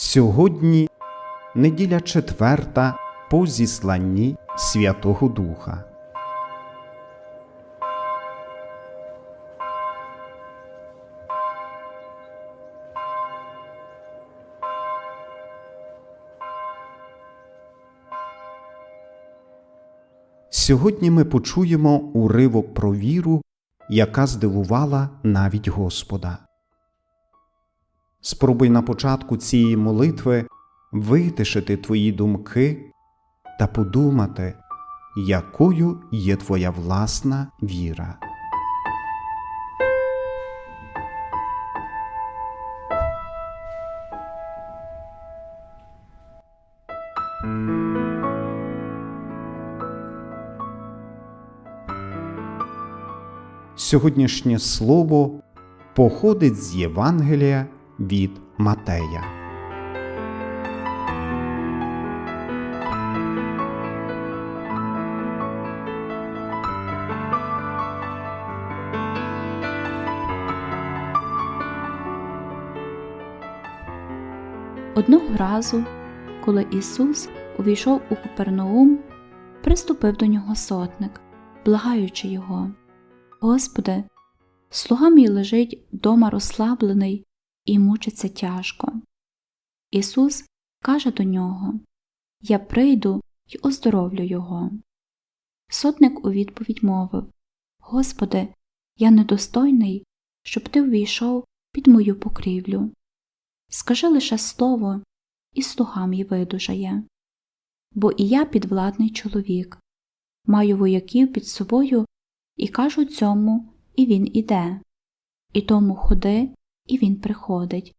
Сьогодні неділя четверта по зісланні Святого Духа. Сьогодні ми почуємо уривок про віру, яка здивувала навіть Господа. Спробуй на початку цієї молитви витишити твої думки та подумати, якою є твоя власна віра. Сьогоднішнє слово походить з Євангелія від Матея. Одного разу, коли Ісус увійшов у Купернаум, приступив до нього сотник, благаючи його Господи, слуга мій лежить дома розслаблений і мучиться тяжко. Ісус каже до нього Я прийду й оздоровлю його. Сотник у відповідь мовив Господи, я недостойний, щоб ти увійшов під мою покрівлю. Скажи лише слово, і слуга мій видужає. Бо і я підвладний чоловік, маю вояків під собою і кажу цьому, і він іде, і тому ходи, і він приходить,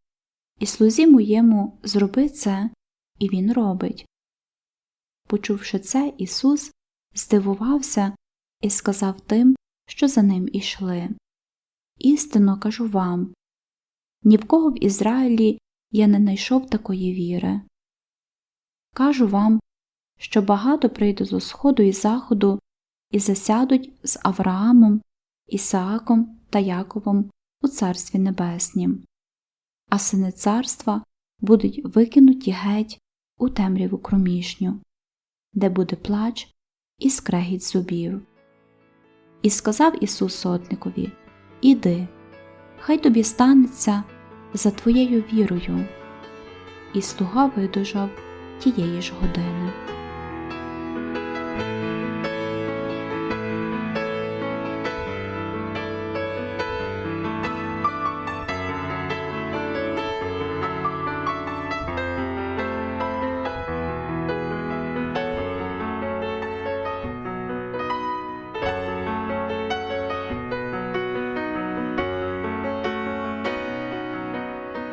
і слузі моєму зроби це, і він робить. Почувши це, Ісус здивувався і сказав тим, що за ним ішли Істинно кажу вам ні в кого в Ізраїлі я не знайшов такої віри. Кажу вам, що багато прийде з сходу і заходу і засядуть з Авраамом, Ісааком та Яковом у Царстві Небеснім, а сини царства будуть викинуті геть у темряву кромішню, де буде плач і скрегіт зубів. І сказав Ісус сотникові Іди, хай тобі станеться за твоєю вірою. І слуга видужав тієї ж години.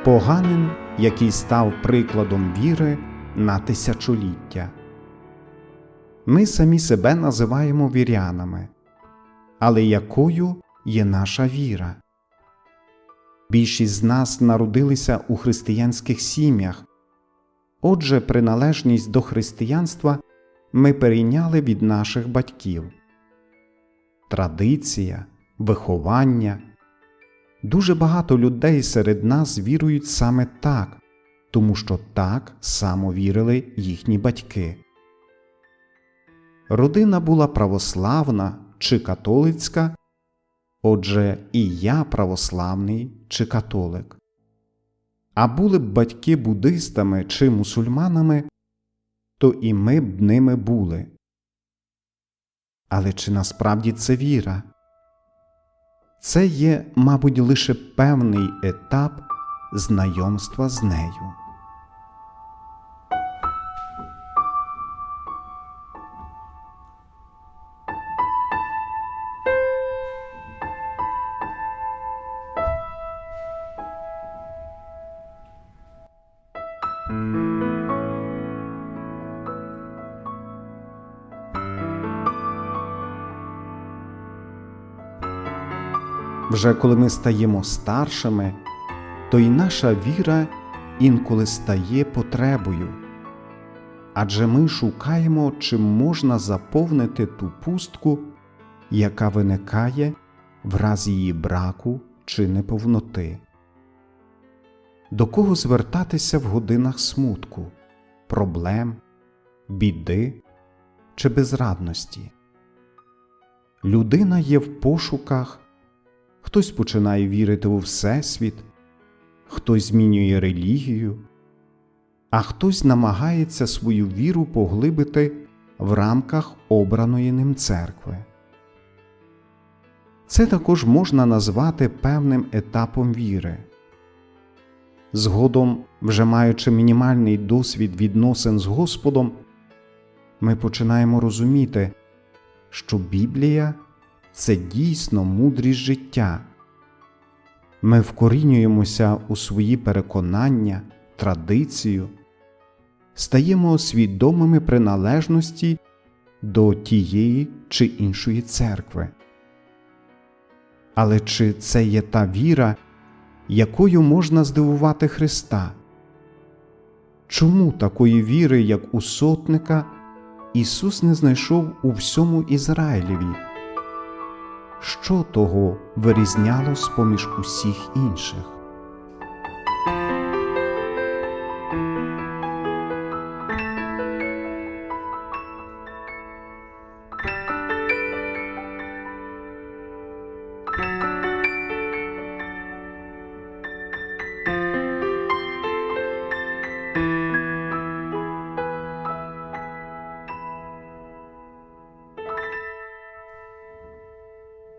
Поганин, який став прикладом віри на тисячоліття. Ми самі себе називаємо вірянами, але якою є наша віра? Більшість з нас народилися у християнських сім'ях, отже, приналежність до християнства ми перейняли від наших батьків. Традиція, виховання. Дуже багато людей серед нас вірують саме так, тому що так само вірили їхні батьки. Родина була православна чи католицька, отже, і я православний чи католик. А були б батьки буддистами чи мусульманами, то і ми б ними були. Але чи насправді це віра? Це є, мабуть, лише певний етап знайомства з нею. Вже коли ми стаємо старшими, то й наша віра інколи стає потребою. Адже ми шукаємо, чим можна заповнити ту пустку, яка виникає в разі її браку чи неповноти. до кого звертатися в годинах смутку, проблем, біди чи безрадності. Людина є в пошуках, хтось починає вірити у Всесвіт, хтось змінює релігію, а хтось намагається свою віру поглибити в рамках обраної ним церкви. Це також можна назвати певним етапом віри. Згодом, вже маючи мінімальний досвід відносин з Господом, ми починаємо розуміти, що Біблія це дійсно мудрість життя. Ми вкорінюємося у свої переконання, традицію, стаємо свідомими приналежності до тієї чи іншої церкви. Але чи це є та віра, якою можна здивувати Христа? Чому такої віри, як у сотника, Ісус не знайшов у всьому Ізраїлеві? Що того вирізняло з поміж усіх інших?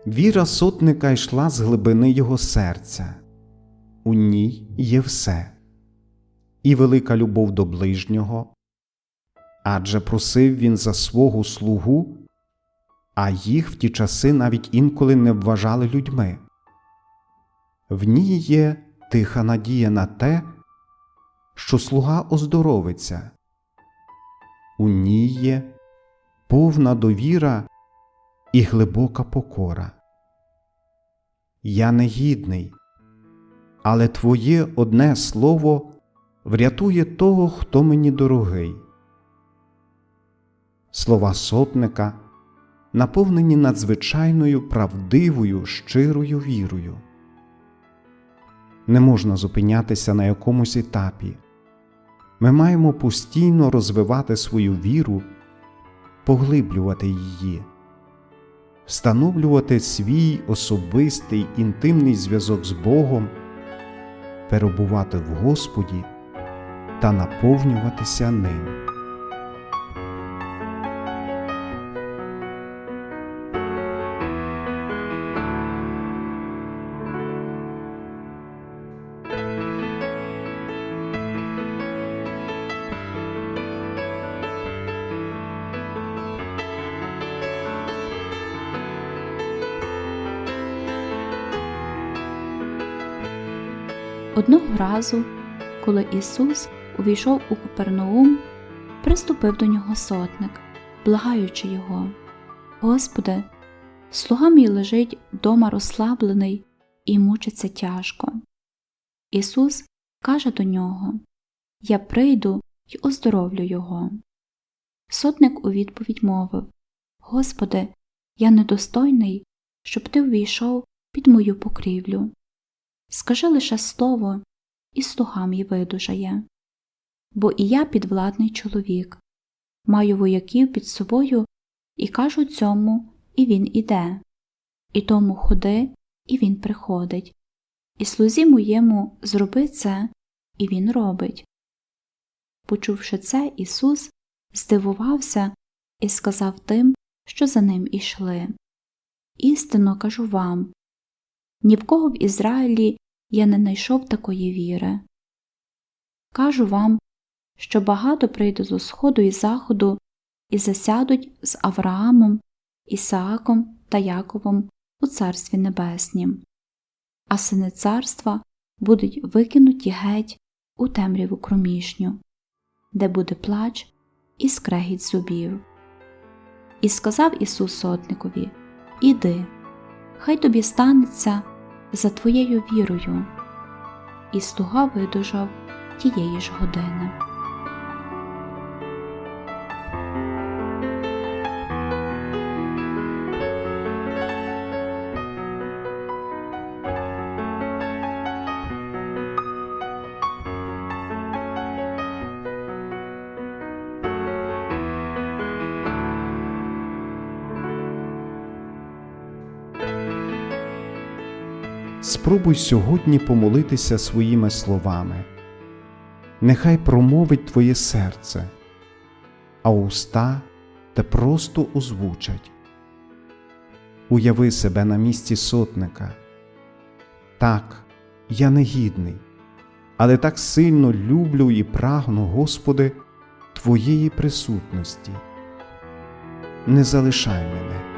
Віра сотника йшла з глибини його серця. У ній є все і велика любов до ближнього, адже просив він за свого слугу, а їх в ті часи навіть інколи не вважали людьми. В ній є тиха надія на те, що слуга оздоровиться, у ній є повна довіра і глибока покора. Я негідний, але Твоє одне слово врятує того, хто мені дорогий. Слова сотника наповнені надзвичайною правдивою, щирою вірою. Не можна зупинятися на якомусь етапі. Ми маємо постійно розвивати свою віру, поглиблювати її встановлювати свій особистий інтимний зв'язок з Богом, перебувати в Господі та наповнюватися ним. Одного разу, коли Ісус увійшов у Капернаум, приступив до нього сотник, благаючи його: Господи, слуга мій лежить дома розслаблений і мучиться тяжко. Ісус каже до нього: Я прийду й оздоровлю його. Сотник у відповідь мовив: Господи, я недостойний, щоб ти увійшов під мою покрівлю. Скажи лише слово, і слуга мій видужає. Бо і я підвладний чоловік, маю вояків під собою і кажу цьому, і він іде, і тому ходи, і він приходить, і слузі моєму зроби це, і він робить. Почувши це, Ісус здивувався і сказав тим, що за ним ішли. Істинно кажу вам ні в кого в Ізраїлі я не знайшов такої віри. Кажу вам, що багато прийде з сходу і заходу і засядуть з Авраамом, Ісааком та Яковом у Царстві Небеснім, а сини царства будуть викинуті геть у темряву кромішню, де буде плач і скрегіт зубів. І сказав Ісус сотникові Іди, хай тобі станеться за твоєю вірою. І слуга видужав тієї ж години. Спробуй сьогодні помолитися своїми словами. Нехай промовить твоє серце, а уста те просто озвучать. Уяви себе на місці сотника. Так, я негідний, але так сильно люблю і прагну, Господи, Твоєї присутності. Не залишай мене.